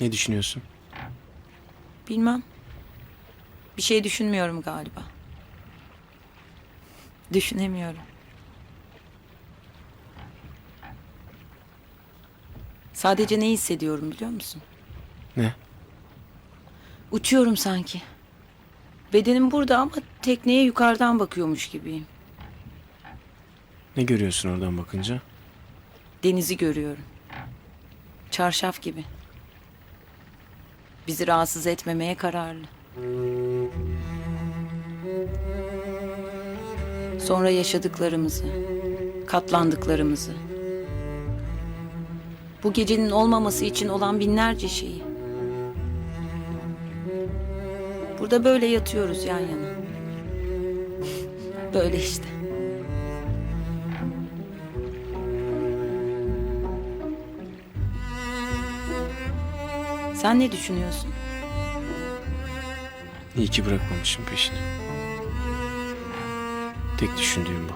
Ne düşünüyorsun? Bilmem. Bir şey düşünmüyorum galiba. Düşünemiyorum. Sadece ne hissediyorum biliyor musun? Ne? Uçuyorum sanki. Bedenim burada ama tekneye yukarıdan bakıyormuş gibiyim. Ne görüyorsun oradan bakınca? Denizi görüyorum. Çarşaf gibi. Bizi rahatsız etmemeye kararlı. Sonra yaşadıklarımızı, katlandıklarımızı. Bu gecenin olmaması için olan binlerce şeyi. Burada böyle yatıyoruz yan yana. Böyle işte. Sen ne düşünüyorsun? İyi ki bırakmamışım peşini. Tek düşündüğüm bu.